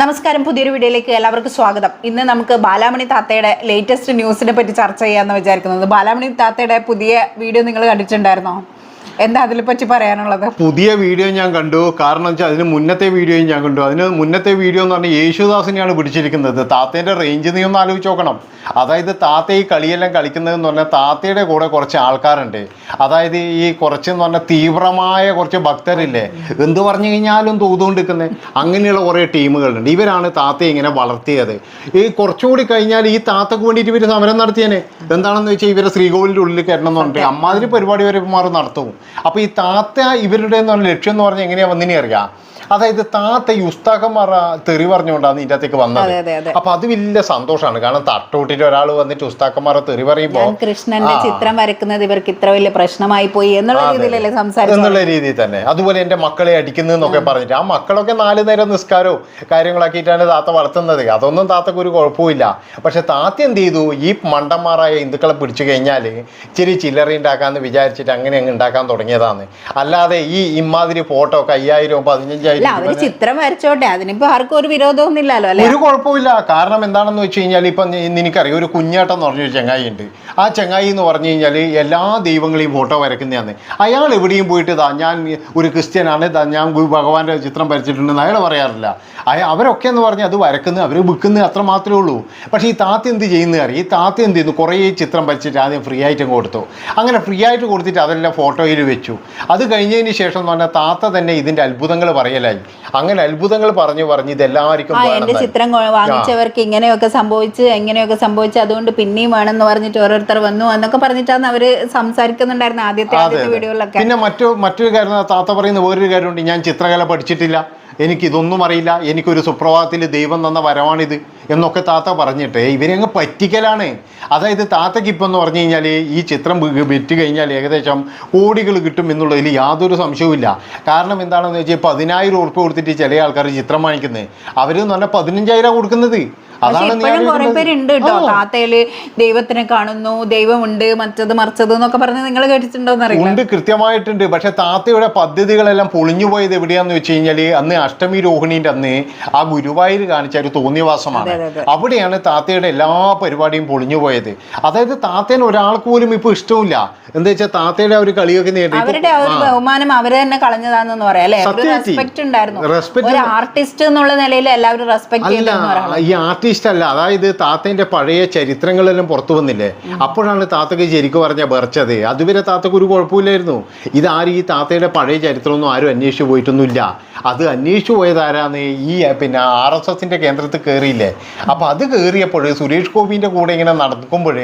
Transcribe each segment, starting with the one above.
നമസ്കാരം പുതിയൊരു വീഡിയോയിലേക്ക് എല്ലാവർക്കും സ്വാഗതം. ഇന്ന് നമുക്ക് ബാലാമണി താത്തയുടെ ലേറ്റസ്റ്റ് ന്യൂസിനെ പറ്റി ചർച്ച ചെയ്യാമെന്ന് വിചാരിക്കുന്നത്. ബാലാമണി താത്തയുടെ പുതിയ വീഡിയോ നിങ്ങൾ കണ്ടിട്ടുണ്ടായിരുന്നോ? എന്താ അതിനെ പറ്റി പറയാനുള്ളത്? പുതിയ വീഡിയോ ഞാൻ കണ്ടു. കാരണം വെച്ചാൽ അതിന് മുന്നത്തെ വീഡിയോയും ഞാൻ കണ്ടു. അതിന് മുന്നത്തെ വീഡിയോ എന്ന് പറഞ്ഞാൽ യേശുദാസിനെയാണ് പിടിച്ചിരിക്കുന്നത്. താത്തേന്റെ റേഞ്ച് നീ ഒന്ന് ആലോചിച്ച് നോക്കണം. അതായത് താത്ത ഈ കളിയെല്ലാം കളിക്കുന്നതെന്ന് പറഞ്ഞാൽ താത്തയുടെ കൂടെ കുറച്ച് ആൾക്കാരുണ്ട്. അതായത് ഈ കുറച്ചെന്ന് പറഞ്ഞാൽ തീവ്രമായ കുറച്ച് ഭക്തരില്ലേ? എന്ത് പറഞ്ഞു കഴിഞ്ഞാലും തൂതുകൊണ്ടിരിക്കുന്നത് അങ്ങനെയുള്ള കുറേ ടീമുകളുണ്ട്. ഇവരാണ് താത്തയെ ഇങ്ങനെ വളർത്തിയത്. ഈ കുറച്ചുകൂടി കഴിഞ്ഞാൽ ഈ താത്തക്ക് വേണ്ടിയിട്ട് ഇവർ സമരം നടത്തിയേനെ. എന്താണെന്ന് വെച്ചാൽ ഇവരെ ശ്രീകോവിലിന്റെ ഉള്ളിൽ കയറണം എന്ന് പറഞ്ഞിട്ട് അമ്മാതിരി പരിപാടി വരെ മാറി നടത്തും. അപ്പോൾ ഈ താത്ത ഇവരുടെ എന്ന് ലക്ഷ്യം എന്ന് പറഞ്ഞാൽ എങ്ങനെയാ വന്നിനെ അറിയാം? അതായത് താത്ത ഈ ഉസ്താക്കന്മാർ തെറി പറഞ്ഞുകൊണ്ടാണ് ഇതിന്റെ അകത്തേക്ക് വന്നത്. അപ്പൊ അത് വലിയ സന്തോഷമാണ്. കാരണം തട്ടൂട്ടിട്ട് ഒരാൾ വന്നിട്ട് ഉസ്താക്കന്മാരെ തെറി പറയുമ്പോൾ കൃഷ്ണന്റെ ചിത്രം വരക്കുന്നത് ഇവർക്ക് ഇത്ര വലിയ പ്രശ്നമായി പോയി എന്നുള്ള രീതിയിലല്ലേ സംസാരിച്ചത്? എന്നുള്ള രീതിയിൽ തന്നെ. അതുപോലെ എന്റെ മക്കളെ അടിക്കുന്നു എന്നൊക്കെ പറഞ്ഞിട്ട്. ആ മക്കളൊക്കെ നാല് നേരം നിസ്കാരവും കാര്യങ്ങളാക്കിയിട്ടാണ് താത്ത വളർത്തുന്നത്. അതൊന്നും താത്തക്ക് ഒരു കുഴപ്പമില്ല പക്ഷെ താത്ത എന്ത് ചെയ്തു? ഈ മണ്ടന്മാരായ ഹിന്ദുക്കളെ പിടിച്ചു കഴിഞ്ഞാൽ ഇച്ചിരി ചില്ലറി ഉണ്ടാക്കാന്ന് വിചാരിച്ചിട്ട് അങ്ങനെ അങ്ങ് ഉണ്ടാക്കാൻ തുടങ്ങിയതാണ്. അല്ലാതെ ഈ ഇമാതിരി ഫോട്ടോ ഒക്കെ അയ്യായിരവും പതിനഞ്ചായിരം അല്ല അവർ ചിത്രം വരച്ചോട്ടെ. അതിനിപ്പോ ആർക്കും ഒരു വിരോധമൊന്നും ഇല്ലല്ലോ അല്ലെ? ഒരു കുഴപ്പമില്ല കാരണം എന്താണെന്ന് വെച്ച് കഴിഞ്ഞാൽ ഇപ്പൊ നിനക്കറിയാം ഒരു കുഞ്ഞാട്ടം എന്ന് പറഞ്ഞൊരു ചെങ്ങായി ഉണ്ട് ആ ചെങ്ങായി എന്ന് പറഞ്ഞു കഴിഞ്ഞാൽ എല്ലാ ദൈവങ്ങളെയും ഫോട്ടോ വരയ്ക്കുന്നതാണ്. അയാൾ എവിടെയും പോയിട്ട് ഇതാ ഞാൻ ഒരു ക്രിസ്ത്യനാണ് ഇതാ ഞാൻ ഭഗവാന്റെ ചിത്രം വരച്ചിട്ടുണ്ടെന്ന് അയാൾ പറയാറില്ല. അവരൊക്കെ എന്ന് പറഞ്ഞാൽ അത് വരക്കുന്നത് അവർ വിൽക്കുന്നത് അത്ര മാത്രമേ ഉള്ളൂ. പക്ഷേ ഈ താത്ത എന്ത് ചെയ്യുന്നത് അറിയാം? ഈ താത്ത എന്ത് ചെയ്യുന്നു? കുറേ ചിത്രം വരച്ചിട്ട് ആദ്യം ഫ്രീ ആയിട്ട് കൊടുത്തു. അങ്ങനെ ഫ്രീ ആയിട്ട് കൊടുത്തിട്ട് അതെല്ലാം ഫോട്ടോയിൽ വെച്ചു. അത് കഴിഞ്ഞതിന് ശേഷം എന്ന് പറഞ്ഞാൽ താത്ത തന്നെ ഇതിന്റെ അത്ഭുതങ്ങൾ പറയലായി. അങ്ങനെ അത്ഭുതങ്ങൾ പറഞ്ഞു പറഞ്ഞു ഇതെല്ലാവർക്കും എന്റെ ചിത്രം വാങ്ങിച്ചവർക്ക് ഇങ്ങനെയൊക്കെ സംഭവിച്ച് എങ്ങനെയൊക്കെ സംഭവിച്ച് അതുകൊണ്ട് പിന്നെയും വേണമെന്ന് പറഞ്ഞിട്ട് ഓരോരുത്തർ വന്നു എന്നൊക്കെ പറഞ്ഞിട്ടാണ് അവർ സംസാരിക്കുന്നുണ്ടായിരുന്നു ആദ്യത്തെ ആദ്യത്തെ വീഡിയോയിലൊക്കെ പിന്നെ മറ്റു മറ്റൊരു കാര്യം താത്ത പറയുന്ന വേറൊരു കാര്യമുണ്ട്. ഞാൻ ചിത്രകല പഠിച്ചിട്ടില്ല. എനിക്കിതൊന്നും അറിയില്ല. എനിക്കൊരു സുപ്രഭാതത്തിൽ ദൈവം തന്ന വരവാണിത്. എന്നൊക്കെ താത്ത പറഞ്ഞിട്ട് ഇവരങ്ങ് പറ്റിക്കലാണ്. അതായത് താത്തയ്ക്ക് ഇപ്പം എന്ന് പറഞ്ഞു കഴിഞ്ഞാൽ ഈ ചിത്രം വിറ്റ് കഴിഞ്ഞാൽ ഏകദേശം കോടികൾ കിട്ടും എന്നുള്ളതിൽ യാതൊരു സംശയവുമില്ല. കാരണം എന്താണെന്ന് വെച്ചാൽ പതിനായിരം ഉറുപ്പ് കൊടുത്തിട്ട് ചില ആൾക്കാർ ചിത്രം വാങ്ങിക്കുന്നത് അവർ എന്ന് പറഞ്ഞാൽ പതിനഞ്ചായിരം കൊടുക്കുന്നത്. അതാണ് നീ ഇപ്പോഴും കുറെ ആലോചിക്കുന്നത്. പേരുണ്ട് കേട്ടോ താത്തയിൽ ദൈവത്തിനെ കാണുന്നു ദൈവമുണ്ട് മറ്റത് മറിച്ചത് എന്നൊക്കെ പറഞ്ഞ് നിങ്ങൾ കേട്ടിട്ടുണ്ടോന്ന് അറിയില്ല ഉണ്ട് കൃത്യമായിട്ടുണ്ട്. പക്ഷെ താത്തയുടെ പദ്ധതികളെല്ലാം പൊളിഞ്ഞു പോയത് എവിടെയാന്ന് വെച്ച് കഴിഞ്ഞാൽ അന്ന് അഷ്ടമി രോഹിണീന്റെ അന്ന് ആ ഗുരുവായൂർ കാണിച്ച ഒരു തോന്നിയവാസമാണ്. അവിടെയാണ് താത്തയുടെ എല്ലാ പരിപാടിയും പൊളിഞ്ഞു പോയത്. അതായത് താത്തേനെ ഒരാൾക്ക് പോലും ഇപ്പൊ ഇഷ്ടമില്ല എന്താ വെച്ചാൽ താത്തയുടെ ഒരു കളിയൊക്കെ നേടി അവരുടെ ഒരു ബഹുമാനം അവരെ തന്നെ കളഞ്ഞതാണെന്ന് പറയാം അല്ലെ? ഒരു സത്യമായിട്ട്. റെസ്പെക്ട് ഉണ്ടായിരുന്നു. ഒരു ആർട്ടിസ്റ്റ് എന്നുള്ള നിലയിൽ എല്ലാവരും റെസ്പെക്ട് അല്ല ഈ ആർട്ടിസ്റ്റ് അല്ല. അതായത് താത്തേന്റെ പഴയ ചരിത്രങ്ങളെല്ലാം പുറത്തു വന്നില്ലേ? അപ്പോഴാണ് താത്തക്ക് ശരിക്കും പറഞ്ഞ ബെർച്ചത് അതുവരെ താത്തക്ക് ഒരു കുഴപ്പമില്ലായിരുന്നു. ഇതാരും ഈ താത്തയുടെ പഴയ ചരിത്രമൊന്നും ആരും അന്വേഷിച്ചു പോയിട്ടൊന്നുമില്ല. അത് അന്വേഷിച്ചു പോയത് ആരാന്ന് ഈ പിന്നെ ആർ എസ് എസിന്റെ കേന്ദ്രത്തിൽ കയറിയില്ലേ അപ്പൊ അത് കയറിയപ്പോൾ സുരേഷ് ഗോപിന്റെ കൂടെ ഇങ്ങനെ നടക്കുമ്പോൾ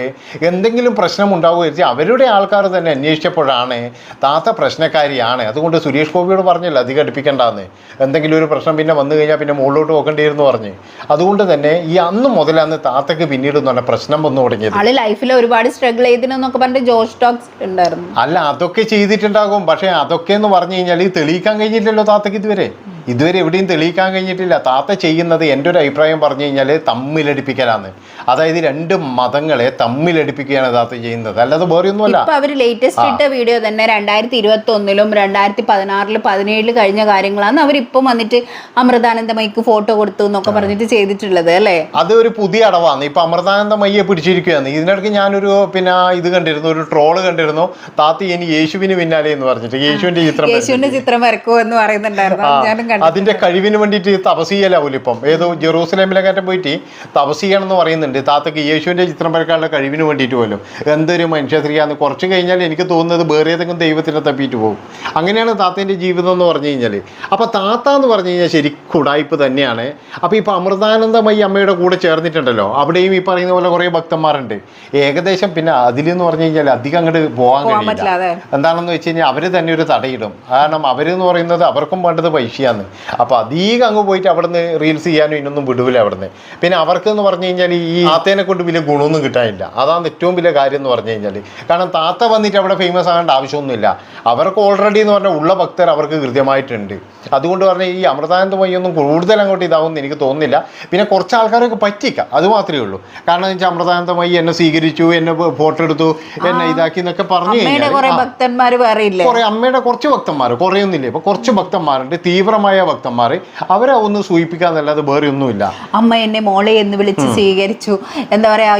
എന്തെങ്കിലും പ്രശ്നം ഉണ്ടാവുക അവരുടെ ആൾക്കാർ തന്നെ അന്വേഷിച്ചപ്പോഴാണ് താത്ത പ്രശ്നക്കാരിയാണ്. അതുകൊണ്ട് സുരേഷ് ഗോപിയോട് പറഞ്ഞല്ലോ അധികം അടുപ്പിക്കണ്ടെന്ന് എന്തെങ്കിലും ഒരു പ്രശ്നം പിന്നെ വന്നു കഴിഞ്ഞാൽ പിന്നെ മുകളിലോട്ട് പോകേണ്ടിയിരുന്നു പറഞ്ഞ്. അതുകൊണ്ട് തന്നെ ഈ അന്ന് മുതലാണ് താത്തക്ക് പിന്നീട് എന്ന് പറഞ്ഞാൽ പ്രശ്നം വന്നു തുടങ്ങിയത്. ആൾ ലൈഫിൽ ഒരുപാട് സ്ട്രഗിൾ ചെയ്തിനൊക്കെ പറഞ്ഞിട്ട് ജോഷ് ടോക്സ് ഉണ്ടായിരുന്നു. അല്ല അതൊക്കെ ചെയ്തിട്ടുണ്ടാകും. പക്ഷേ അതൊക്കെ എന്ന് പറഞ്ഞു കഴിഞ്ഞാൽ ഈ തെളിയിക്കാൻ കഴിഞ്ഞില്ലല്ലോ താത്തക്ക് ഇതുവരെ. ഇതുവരെ എവിടെയും തെളിയിക്കാൻ കഴിഞ്ഞിട്ടില്ല. താത്ത ചെയ്യുന്നത് എന്റെ ഒരു അഭിപ്രായം പറഞ്ഞു കഴിഞ്ഞാൽ തമ്മിലടിപ്പിക്കലാണ്. അതായത് രണ്ട് മതങ്ങളെ തമ്മിലടിപ്പിക്കുകയാണ് താത്ത ചെയ്യുന്നത്. അല്ലാതെ വേറെ ഒന്നുമല്ല. ഇപ്പൊ അവർ ലേറ്റസ്റ്റ് ഇട്ട വീഡിയോ തന്നെ രണ്ടായിരത്തി ഇരുപത്തി ഒന്നിലും രണ്ടായിരത്തി പതിനാറിലും പതിനേഴിലും കഴിഞ്ഞ കാര്യങ്ങളാണ് അവരിപ്പം വന്നിട്ട് അമൃതാനന്ദമയ്ക്ക് ഫോട്ടോ കൊടുത്തു എന്നൊക്കെ പറഞ്ഞിട്ട് ചെയ്തിട്ടുള്ളത് അല്ലേ? അത് ഒരു പുതിയ അടവാണ്. ഇപ്പൊ അമൃതാനന്ദ മയ്യെ പിടിച്ചിരിക്കുകയാണ്. ഇതിനിടയ്ക്ക് ഞാനൊരു പിന്നെ ഇത് കണ്ടിരുന്നു ഒരു ട്രോൾ കണ്ടിരുന്നു. താത്തി ഇനി യേശുവിന് പിന്നാലെ എന്ന് പറഞ്ഞിട്ട് യേശുവിന്റെ ചിത്രം യേശുവിന്റെ ചിത്രം വരക്കുമോ എന്ന് പറയുന്നുണ്ടായിരുന്നു ഞാനും അതിന്റെ കഴിവിന് വേണ്ടിയിട്ട് തപസ് ചെയ്യലാവൂല ഇപ്പം ഏതോ ജെറൂസലേമിലൊക്കെ പോയിട്ട് തപസ് ചെയ്യണം എന്ന് പറയുന്നുണ്ട്. താത്തക്ക് യേശുവിന്റെ ചിത്രം വരക്കാനുള്ള കഴിവിന് വേണ്ടിയിട്ട് പോലും. എന്തൊരു മനുഷ്യസ്ത്രീയാന്ന് കുറച്ച് കഴിഞ്ഞാൽ എനിക്ക് തോന്നുന്നത് വേറെ ഏതെങ്കിലും ദൈവത്തിനെ തപ്പിയിട്ട് പോകും. അങ്ങനെയാണ് താത്തേന്റെ ജീവിതം എന്ന് പറഞ്ഞു കഴിഞ്ഞാൽ അപ്പോൾ താത്ത എന്ന് പറഞ്ഞു കഴിഞ്ഞാൽ ശരിക്കും ഉടായ്പ് തന്നെയാണ്. അപ്പോൾ ഇപ്പോൾ അമൃതാനന്ദമയി അമ്മയുടെ കൂടെ ചേർന്നിട്ടുണ്ടല്ലോ. അവിടെയും ഈ പറയുന്ന പോലെ കുറേ ഭക്തന്മാരുണ്ട്. ഏകദേശം പിന്നെ അതിലെന്ന് പറഞ്ഞു കഴിഞ്ഞാൽ അധികം അങ്ങോട്ട് പോകാൻ കഴിയില്ല. എന്താണെന്ന് വെച്ച് കഴിഞ്ഞാൽ അവർ തന്നെ ഒരു തടയിടും. കാരണം അവരെന്ന് പറയുന്നത് അവർക്കും വേണ്ടത് പൈസയാണ്. അപ്പോൾ അധികം അങ്ങ് പോയിട്ട് അവിടുന്ന് റീൽസ് ചെയ്യാനും ഇതിനൊന്നും വിടൂല അവിടുന്ന്. പിന്നെ അവർക്ക് എന്ന് പറഞ്ഞു കഴിഞ്ഞാൽ ഈ താത്തേനെ കൊണ്ട് വലിയ ഗുണമൊന്നും കിട്ടാനില്ല. അതാണ് ഏറ്റവും വലിയ കാര്യം എന്ന് പറഞ്ഞു കഴിഞ്ഞാൽ കാരണം താത്ത വന്നിട്ട് അവിടെ ഫേമസ് ആകേണ്ട ആവശ്യമൊന്നുമില്ല. അവർക്ക് ഓൾറെഡി എന്ന് പറഞ്ഞാൽ ഉള്ള ഭക്തർ അവർക്ക് കൃത്യമായിട്ടുണ്ട്. അതുകൊണ്ട് പറഞ്ഞാൽ ഈ അമൃതാനന്ദമയൊന്നും കൂടുതൽ അങ്ങോട്ട് ഇതാവുമെന്ന് എനിക്ക് തോന്നുന്നില്ല. പിന്നെ കുറച്ച് ആൾക്കാരൊക്കെ പറ്റിക്കാം അത് മാത്രമേ ഉള്ളൂ. കാരണം എന്ന് വെച്ചാൽ അമൃതാനന്ദമയി എന്നെ സ്വീകരിച്ചു എന്നെ ഫോട്ടോ എടുത്തു എന്നെ ഇതാക്കി എന്നൊക്കെ പറഞ്ഞു അമ്മയുടെ കഴിഞ്ഞാൽ കുറെ ഭക്തന്മാര് വേറെ ഇല്ലേ? കുറെ അമ്മയുടെ കുറച്ച് ഭക്തന്മാർ കുറേ ഒന്നുമില്ല ഇപ്പൊ കുറച്ച് ഭക്തന്മാരുണ്ട്. തീവ്രമായ സത്യമായ ഭക്തന്മാർ അവരെ ഒന്ന് സൂചിപ്പിക്കാന്നല്ലാതെ വേറെ ഒന്നുമില്ല. അമ്മ എന്നെ മോളെ എന്ന് വിളിച്ച് സ്വീകരിച്ചു. എന്താ പറയാ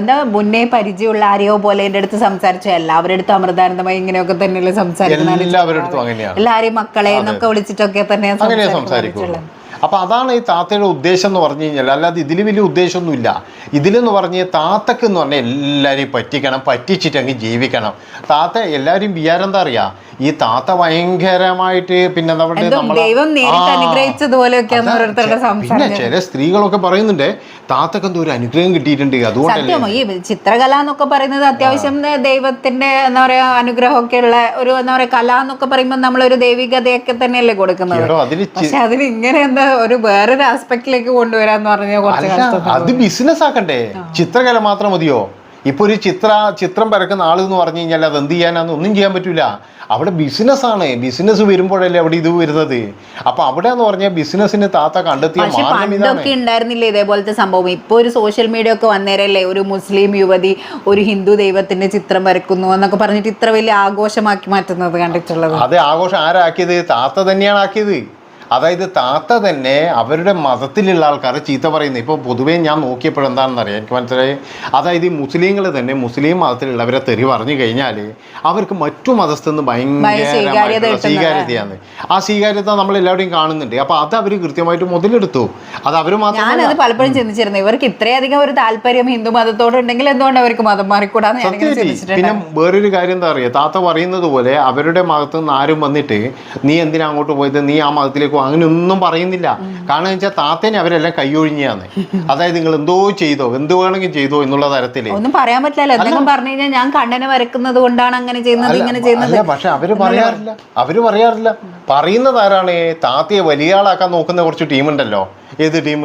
എന്താ മുന്നേ പരിചയമുള്ള ആരെയോ പോലെ എന്റെ അടുത്ത് സംസാരിച്ചു. എല്ലാവരുടെ അടുത്ത് അമൃതാനന്ദമായി ഇങ്ങനെയൊക്കെ തന്നെയല്ലേ സംസാരിക്കുന്നത്. എല്ലാവരുടെ അടുത്തും അങ്ങനെയാണ്. എല്ലാവരെയും മക്കളെ എന്നൊക്കെ വിളിച്ചിട്ടൊക്കെ തന്നെ അങ്ങനെ സംസാരിക്കുള്ളൂ. അപ്പൊ അതാണ് ഈ താത്തയുടെ ഉദ്ദേശം എന്ന് പറഞ്ഞു കഴിഞ്ഞാൽ അല്ലാതെ ഇതിൽ വലിയ ഉദ്ദേശമൊന്നുമില്ല. ഇതിലെന്ന് പറഞ്ഞ് താത്തക്ക് എന്ന് പറഞ്ഞാൽ എല്ലാവരെയും പറ്റിക്കണം പറ്റിച്ചിട്ടങ്ങ് ജീവിക്കണം. താത്ത എല്ലാവരും വിചാരം എന്താ അറിയാ? ഈ താത്ത ഭയങ്കരമായിട്ട് പിന്നെ നമ്മുടെ പിന്നെ ചില സ്ത്രീകളൊക്കെ പറയുന്നുണ്ട് താത്തക്ക് എന്തോ ഒരു അനുഗ്രഹം കിട്ടിയിട്ടുണ്ട് അതുകൊണ്ടല്ലേ സത്യം ഈ ചിത്രകല എന്നൊക്കെ പറയുന്നത് അത്യാവശ്യം ദൈവത്തിന്റെ എന്താ പറയാ അനുഗ്രഹമൊക്കെ ഉള്ള ഒരു എന്താ പറയാ കല എന്നൊക്കെ പറയുമ്പോൾ നമ്മളൊരു ദൈവികതയൊക്കെ തന്നെയല്ലേ കൊടുക്കുന്നത്. പക്ഷെ അതിന് ഇങ്ങനെ എന്താ ഒരു വേറൊരു ആസ്പെക്ടിലേക്ക് കൊണ്ടുവരാന്ന് പറഞ്ഞാൽ കുറച്ച് കഷ്ടം അത് ബിസിനസ് ആക്കണ്ടേ? ചിത്രകല മാത്രം മതിയോ? ഇപ്പൊ ഒരു ചിത്ര ചിത്രം പരക്കുന്ന ആൾ എന്ന് പറഞ്ഞു കഴിഞ്ഞാൽ അത് എന്ത് ചെയ്യാനാന്ന് ഒന്നും ചെയ്യാൻ പറ്റൂല. അവിടെ ബിസിനസ് ആണ്. ബിസിനസ് വരുമ്പോഴല്ലേ അവിടെ ഇത് വരുന്നത്. അപ്പൊ അവിടെ എന്ന് പറഞ്ഞാൽ ബിസിനസിന് താത്ത കണ്ടെത്തിയ പണ്ടൊക്കെ ഉണ്ടായിരുന്നില്ലേ ഇതേപോലത്തെ സംഭവം? ഇപ്പൊ ഒരു സോഷ്യൽ മീഡിയ ഒക്കെ വന്നേരല്ലേ ഒരു മുസ്ലിം യുവതി ഒരു ഹിന്ദു ദൈവത്തിന്റെ ചിത്രം വരക്കുന്നു എന്നൊക്കെ പറഞ്ഞിട്ട് ഇത്ര വലിയ ആഘോഷമാക്കി മാറ്റുന്നത് കണ്ടിട്ടുള്ളത്. അത് ആഘോഷം ആരാക്കിയത്? താത്ത തന്നെയാണ് ആക്കിയത്. അതായത് താത്ത തന്നെ അവരുടെ മതത്തിലുള്ള ആൾക്കാരെ ചീത്ത പറയുന്നത്. ഇപ്പോൾ പൊതുവേ ഞാൻ നോക്കിയപ്പോൾ അറിയാം എനിക്ക് മനസ്സിലായി. അതായത് ഈ മുസ്ലിങ്ങൾ തന്നെ മുസ്ലിം മതത്തിലുള്ളവരെ തെറി പറഞ്ഞു കഴിഞ്ഞാൽ അവർക്ക് മറ്റു മതസ്ഥന്ന് സ്വീകാര്യത ഭയങ്കരമായിട്ടുള്ള സ്വീകാര്യതയാണ്. ആ സ്വീകാര്യത നമ്മൾ എല്ലാവരുടെയും കാണുന്നുണ്ട്. അപ്പോൾ അത് അവർ കൃത്യമായിട്ട് മുതലെടുത്തു. അത് അവർ മാത്രം ഞാനത് പലപ്പോഴും ചിന്തിച്ചിരുന്നു ഇവർക്ക് ഇത്രയധികം ഒരു താല്പര്യം ഹിന്ദു മതത്തോടുണ്ടെങ്കിൽ എന്തുകൊണ്ട് അവർക്ക് മതം മാറിക്കൂടാന്ന് പിന്നെ വേറൊരു കാര്യം എന്താ പറയുക? താത്ത പറയുന്നത് പോലെ അവരുടെ മതത്ത് നിന്ന് ആരും വന്നിട്ട് നീ എന്തിനാ അങ്ങോട്ട് പോയത്? നീ ആ മതത്തിലേക്ക് അങ്ങനെ ഒന്നും പറയുന്നില്ല. കാരണം വെച്ചാൽ താത്തേനെ അവരെല്ലാം കൈയൊഴിഞ്ഞാന്ന്. അതായത് നിങ്ങൾ എന്തോ ചെയ്തോ എന്ത് വേണമെങ്കിൽ ചെയ്തോ എന്നുള്ള തരത്തിൽ. ഒന്നും പറയാൻ പറ്റില്ലല്ലോ എന്തെങ്കിലും പറഞ്ഞു കഴിഞ്ഞാൽ ഞാൻ കണ്ണനെ വരക്കുന്നത് കൊണ്ടാണ് അങ്ങനെ ചെയ്യുന്നത് ഇങ്ങനെ ചെയ്യുന്നത്. പക്ഷെ അവർ പറയാറില്ല. അവർ പറയാറില്ല. പറയുന്നത് ആരാണ് താത്തയെ വലിയ ആളാക്കാൻ നോക്കുന്ന കുറച്ച് ടീമുണ്ടല്ലോ. ഏത് ടീം?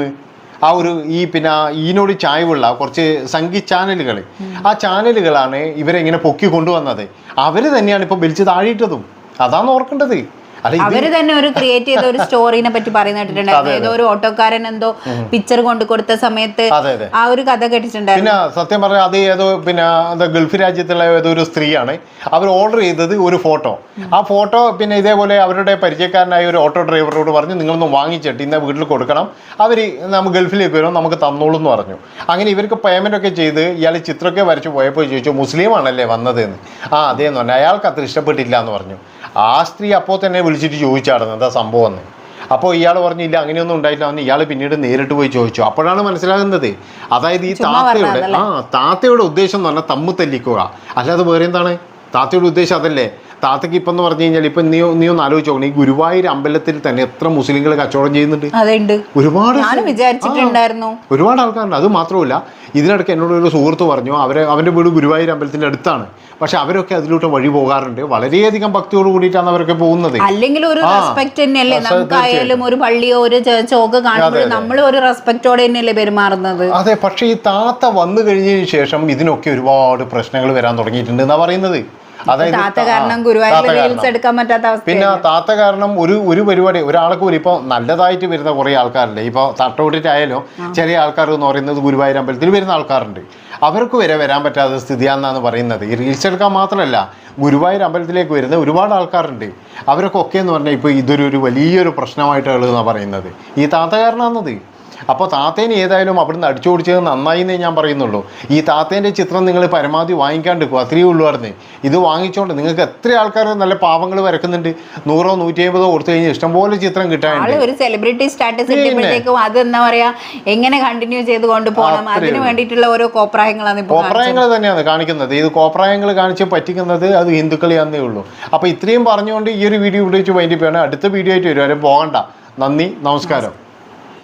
ആ ഒരു ഈ പിന്നെ ഈനോട് ചായവുള്ള കുറച്ച് സംഗീത ചാനലുകൾ ആ ചാനലുകളാണ് ഇവരെ ഇങ്ങനെ പൊക്കി കൊണ്ടുവന്നത്. അവർ തന്നെയാണ് ഇപ്പൊ വലിച്ചു താഴെയിട്ടതും. അതാണ് ഓർക്കേണ്ടത്? അവർ തന്നെ ഒരു ക്രിയേറ്റ് ചെയ്ത ഒരു സ്റ്റോറിനെ പറ്റി പറയുന്ന കേട്ടിട്ടുണ്ടായിരുന്നു. ഏതോ ഒരു ഓട്ടോക്കാരൻ എന്തോ പിക്ചർ കൊണ്ട് കൊടുത്ത സമയത്ത് ആ ഒരു കഥ കേട്ടിട്ടുണ്ടായിരുന്നു. പിന്നെ സത്യം പറഞ്ഞാൽ അത് ഏതോ പിന്നെ എന്താ ഗൾഫ് രാജ്യത്തുള്ള ഏതോ ഒരു സ്ത്രീയാണ്. അവർ ഓർഡർ ചെയ്തത് ഒരു ഫോട്ടോ ആ ഫോട്ടോ പിന്നെ ഇതേപോലെ അവരുടെ പരിചയക്കാരനായ ഒരു ഓട്ടോ ഡ്രൈവറോട് പറഞ്ഞു നിങ്ങളൊന്ന് വാങ്ങിച്ചിട്ട് ഇന്ന വീട്ടിൽ കൊടുക്കണം. അവർ നമ്മൾ ഗൾഫിലേക്ക് വരും നമുക്ക് തന്നോളൂ എന്ന് പറഞ്ഞു. അങ്ങനെ ഇവർക്ക് പേയ്മെന്റ് ഒക്കെ ചെയ്ത് ഇയാൾ ചിത്രമൊക്കെ വരച്ച് പോയപ്പോൾ ചോദിച്ചു മുസ്ലിം ആണല്ലേ വന്നത് എന്ന് ആ അതേന്ന് പറഞ്ഞു. അയാൾക്ക് അത്ര ഇഷ്ടപ്പെട്ടില്ല എന്ന് പറഞ്ഞു. ആ സ്ത്രീ അപ്പോൾ തന്നെ വിളിച്ചിട്ട് ചോദിച്ചായിരുന്നു എന്താ സംഭവം എന്ന്. അപ്പോൾ ഇയാൾ പറഞ്ഞില്ല അങ്ങനെയൊന്നും ഉണ്ടായില്ല എന്ന് ഇയാൾ പിന്നീട് നേരിട്ട് പോയി ചോദിച്ചു. അപ്പോഴാണ് മനസ്സിലാകുന്നത്. അതായത് ഈ താത്തയുടെ ആ താത്തയുടെ ഉദ്ദേശം എന്ന് പറഞ്ഞാൽ തമ്മു തല്ലിക്കുക. അല്ലാതെ വേറെ എന്താണ്? താത്തയുടെ ഉദ്ദേശം അതല്ലേ? താത്തയ്ക്ക് ഇപ്പം എന്ന് പറഞ്ഞു കഴിഞ്ഞാൽ ഇപ്പം നീ നീ ഒന്ന് ആലോചിച്ച് നോക്കണം ഈ ഗുരുവായൂർ അമ്പലത്തിൽ തന്നെ എത്ര മുസ്ലിങ്ങൾ കച്ചവടം ചെയ്യുന്നുണ്ട്? അതുണ്ട്. ഒരുപാട് വിചാരിച്ചിട്ടുണ്ടായിരുന്നു. ഒരുപാട് ആൾക്കാരുണ്ട്. അത് മാത്രമല്ല ഇതിനിടയ്ക്ക് എന്നോട് ഒരു സുഹൃത്ത് പറഞ്ഞു അവരെ അവന്റെ വീട് ഗുരുവായൂർ അമ്പലത്തിന്റെ അടുത്താണ്. പക്ഷെ അവരൊക്കെ അതിലോട്ട് വഴി പോകാറുണ്ട്. വളരെയധികം ഭക്തിയോട് കൂടിയിട്ടാണ് അവരൊക്കെ പോകുന്നത്. അല്ലെങ്കിൽ ഒരു. റെസ്പെക്ട് തന്നെയല്ലേ? നമുക്കായാലും ഒരു പള്ളിയോ ഒരു ചോക്ക് കാണുമ്പോൾ നമ്മൾ ഒരു റെസ്പെക്റ്റോടെ തന്നെയല്ലേ പെരുമാറുന്നത്? അതെ പക്ഷേ ഈ താത്ത വന്നു കഴിഞ്ഞതിന് ശേഷം ഇതിനൊക്കെ ഒരുപാട് പ്രശ്നങ്ങൾ വരാൻ തുടങ്ങിയിട്ടുണ്ട് എന്നാ പറയുന്നത്. അതായത് താത്ത കാരണം ഗുരുവായൂർ എടുക്കാൻ പറ്റാത്ത അവസ്ഥ പിന്നെ താത്ത കാരണം ഒരു ഒരു പരിപാടി ഒരാൾക്ക് ഒരു ഇപ്പോൾ നല്ലതായിട്ട് വരുന്ന കുറേ ആൾക്കാരുണ്ട്. ഇപ്പോൾ തട്ടോട്ടിട്ടായാലും ചെറിയ ആൾക്കാർ എന്ന് പറയുന്നത് ഗുരുവായൂർ അമ്പലത്തിൽ വരുന്ന ആൾക്കാരുണ്ട്. അവർക്ക് വരെ വരാൻ പറ്റാത്ത സ്ഥിതിയാണെന്നാണ് പറയുന്നത്. ഈ റീൽസ് എടുക്കാൻ മാത്രമല്ല ഗുരുവായൂർ അമ്പലത്തിലേക്ക് വരുന്ന ഒരുപാട് ആൾക്കാരുണ്ട്. അവരൊക്കെ ഒക്കെ എന്ന് പറഞ്ഞാൽ ഇപ്പോൾ ഇതൊരു ഒരു വലിയൊരു പ്രശ്നമായിട്ടാണ് പറയുന്നത്. ഈ താത്ത കാരണമാണെന്നത് അപ്പോൾ താത്തേന് ഏതായാലും അവിടുന്ന് അടിച്ചു ഓടിച്ചത് നന്നായി എന്നേ ഞാൻ പറയുന്നുള്ളൂ. ഈ താത്തേന്റെ ചിത്രം നിങ്ങൾ പരമാവധി വാങ്ങിക്കാണ്ടിരിക്കും അത്രയേ ഉള്ളുവായിരുന്നു ഇത് വാങ്ങിച്ചോണ്ട് നിങ്ങൾക്ക് എത്ര ആൾക്കാർ നല്ല പാവങ്ങൾ വരക്കുന്നുണ്ട്. നൂറോ നൂറ്റി അമ്പതോ കൊടുത്തു കഴിഞ്ഞാൽ ഇഷ്ടംപോലെ ചിത്രം കിട്ടാനുണ്ട്. ഒരു സെലിബ്രിറ്റി സ്റ്റാറ്റസ് എത്തിയപ്പോഴത്തേക്കും അത് എന്താ പറയാ എങ്ങനെ കണ്ടിന്യൂ ചെയ്ത് കൊണ്ടുപോകണം? അതിന് വേണ്ടിയിട്ടുള്ള ഓരോ കോപ്രായങ്ങളാണ് കോപ്രായങ്ങൾ തന്നെയാണ് കാണിക്കുന്നത്. ഇത് കോപ്രായങ്ങൾ കാണിച്ച് പറ്റിക്കുന്നത് അത് ഹിന്ദുക്കളെയാന്നേ ഉള്ളൂ. അപ്പോൾ ഇത്രയും പറഞ്ഞുകൊണ്ട് ഈ ഒരു വീഡിയോ ഇവിടെ വെച്ച് വൈൻഡിപ്പാണ് അടുത്ത വീഡിയോ ആയിട്ട് വരും പോകണ്ട. നന്ദി നമസ്കാരം.